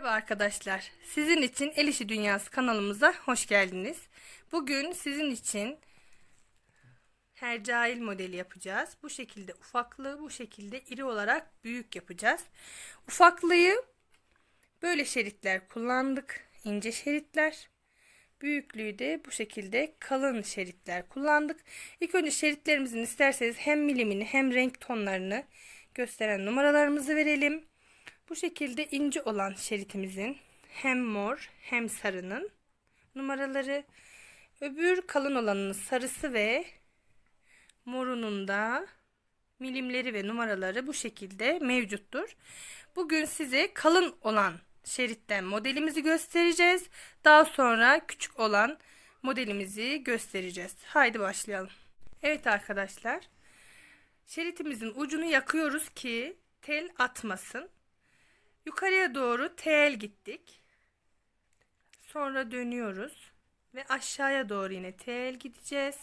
Merhaba arkadaşlar. Sizin için El İşi Dünyası kanalımıza hoş geldiniz. Bugün sizin için hercail modeli yapacağız. Bu şekilde ufaklığı bu şekilde iri olarak büyük yapacağız. Ufaklığı böyle şeritler kullandık. ince şeritler. Büyüklüğü de bu şekilde kalın şeritler kullandık. İlk önce şeritlerimizin isterseniz hem milimini hem renk tonlarını gösteren numaralarımızı verelim. Bu şekilde ince olan şeritimizin hem mor hem sarının numaraları öbür kalın olanın sarısı ve morunun da milimleri ve numaraları bu şekilde mevcuttur. Bugün size kalın olan şeritten modelimizi göstereceğiz. Daha sonra küçük olan modelimizi göstereceğiz. Haydi başlayalım. Evet arkadaşlar. Şeritimizin ucunu yakıyoruz ki tel atmasın. Yukarıya doğru tel gittik. Sonra dönüyoruz ve aşağıya doğru yine tel gideceğiz.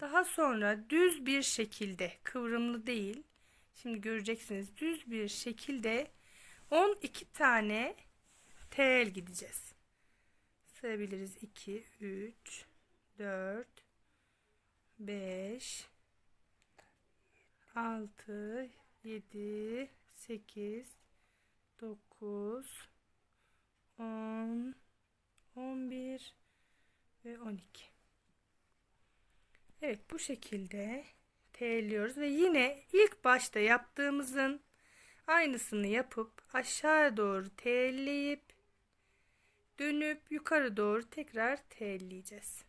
Daha sonra düz bir şekilde kıvrımlı değil. Şimdi göreceksiniz düz bir şekilde 12 tane tel gideceğiz. Sayabiliriz 2 3 4 5 6 7 8 9 10 11 ve 12 Evet bu şekilde telliyoruz ve yine ilk başta yaptığımızın aynısını yapıp aşağı doğru telleyip dönüp yukarı doğru tekrar telleyeceğiz.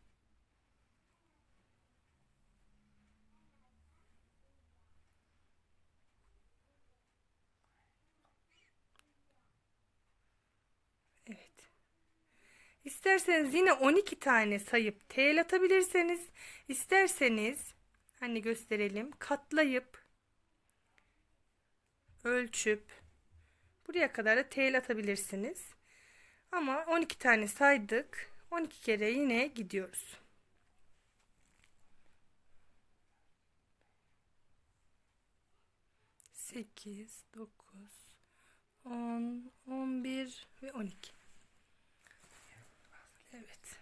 Evet. İsterseniz yine 12 tane sayıp tel atabilirseniz, isterseniz hani gösterelim katlayıp ölçüp buraya kadar da tel atabilirsiniz. Ama 12 tane saydık. 12 kere yine gidiyoruz. Sekiz, dokuz, on, on bir ve on iki. Evet.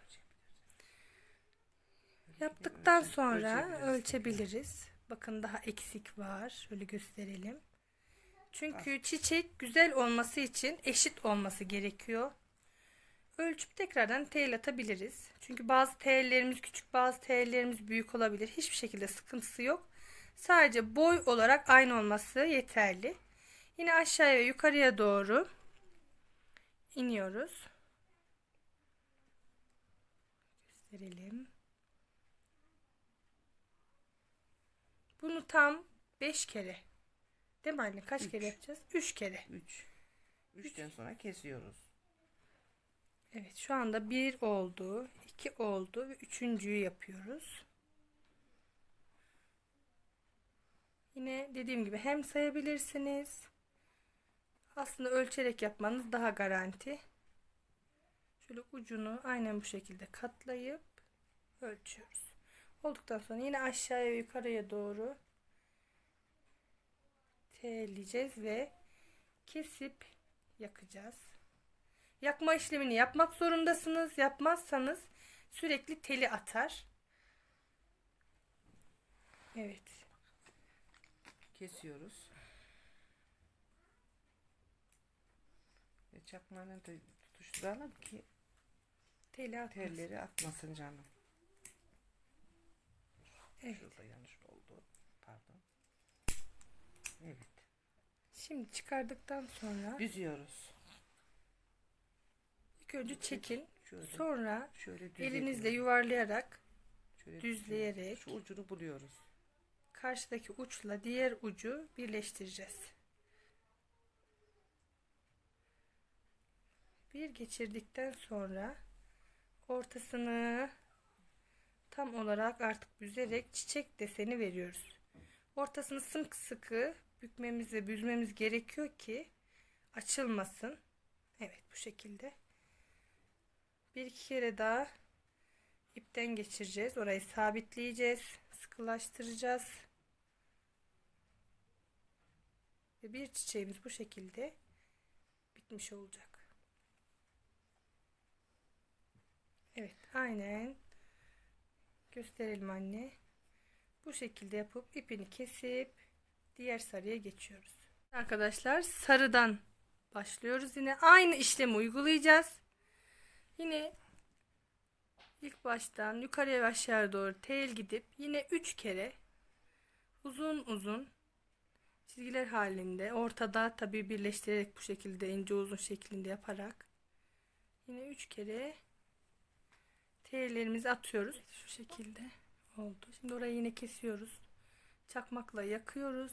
Yaptıktan sonra ölçebiliriz. Bakın daha eksik var. Şöyle gösterelim. Çünkü çiçek güzel olması için eşit olması gerekiyor. Ölçüp tekrardan tel atabiliriz. Çünkü bazı tellerimiz küçük, bazı tellerimiz büyük olabilir. Hiçbir şekilde sıkıntısı yok. Sadece boy olarak aynı olması yeterli. Yine aşağıya ve yukarıya doğru iniyoruz. Gösterelim. Bunu tam 5 kere. Değil mi anne? Kaç Üç. kere yapacağız? 3 kere. 3. 3'ten sonra kesiyoruz. Evet şu anda 1 oldu, 2 oldu ve üçüncüyü yapıyoruz. Yine dediğim gibi hem sayabilirsiniz. Aslında ölçerek yapmanız daha garanti. Şöyle ucunu aynen bu şekilde katlayıp ölçüyoruz. Olduktan sonra yine aşağıya yukarıya doğru telleyeceğiz ve kesip yakacağız. Yakma işlemini yapmak zorundasınız. Yapmazsanız sürekli teli atar. Evet. Kesiyoruz. Ve çakmanı da tutuşturalım ki Teli atmasın. telleri atmasın canım. Evet. Şurada yanlış oldu. Pardon. Evet. Şimdi çıkardıktan sonra Düzüyoruz. ilk önce çekin. Şöyle, Sonra şöyle elinizle yuvarlayarak Şöyle düzleyerek Şu ucunu buluyoruz. karşıdaki uçla diğer ucu birleştireceğiz. Bir geçirdikten sonra ortasını tam olarak artık büzerek çiçek deseni veriyoruz. Ortasını sımsıkı bükmemiz ve büzmemiz gerekiyor ki açılmasın. Evet bu şekilde. Bir iki kere daha ipten geçireceğiz. Orayı sabitleyeceğiz. Sıkı sıkılaştıracağız. Ve bir çiçeğimiz bu şekilde bitmiş olacak. Evet, aynen. Gösterelim anne. Bu şekilde yapıp ipini kesip diğer sarıya geçiyoruz. Arkadaşlar sarıdan başlıyoruz yine. Aynı işlemi uygulayacağız. Yine ilk baştan yukarıya ve aşağı doğru tel gidip yine 3 kere uzun uzun çizgiler halinde ortada tabi birleştirerek bu şekilde ince uzun şeklinde yaparak yine 3 kere tellerimizi atıyoruz. Şu şekilde oldu. Şimdi orayı yine kesiyoruz. Çakmakla yakıyoruz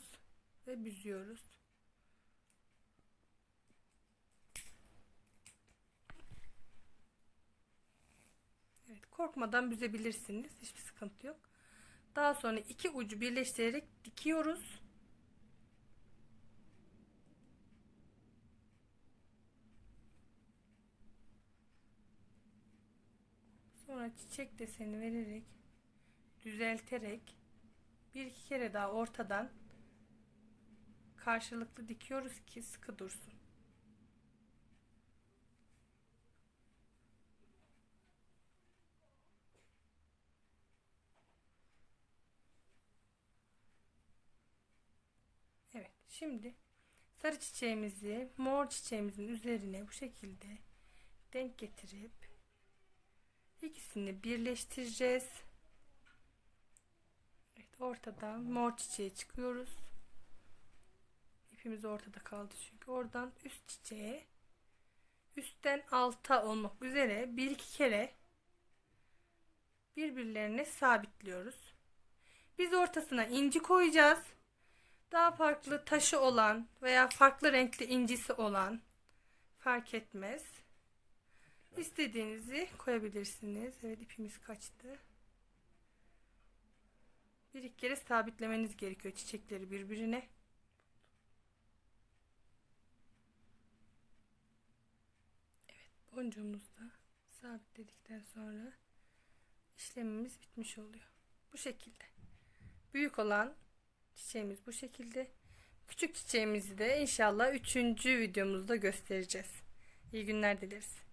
ve büzüyoruz. Evet, korkmadan büzebilirsiniz. Hiçbir sıkıntı yok. Daha sonra iki ucu birleştirerek dikiyoruz. Çiçek deseni vererek düzelterek bir iki kere daha ortadan karşılıklı dikiyoruz ki sıkı dursun. Evet, şimdi sarı çiçeğimizi mor çiçeğimizin üzerine bu şekilde denk getirip ikisini birleştireceğiz. Evet, ortadan mor çiçeğe çıkıyoruz. İpimiz ortada kaldı çünkü. Oradan üst çiçeğe üstten alta olmak üzere bir iki kere birbirlerine sabitliyoruz. Biz ortasına inci koyacağız. Daha farklı taşı olan veya farklı renkli incisi olan fark etmez. İstediğinizi koyabilirsiniz. Evet ipimiz kaçtı. Bir iki kere sabitlemeniz gerekiyor çiçekleri birbirine. Evet boncuğumuzu da sabitledikten sonra işlemimiz bitmiş oluyor. Bu şekilde. Büyük olan çiçeğimiz bu şekilde. Küçük çiçeğimizi de inşallah 3. videomuzda göstereceğiz. İyi günler dileriz.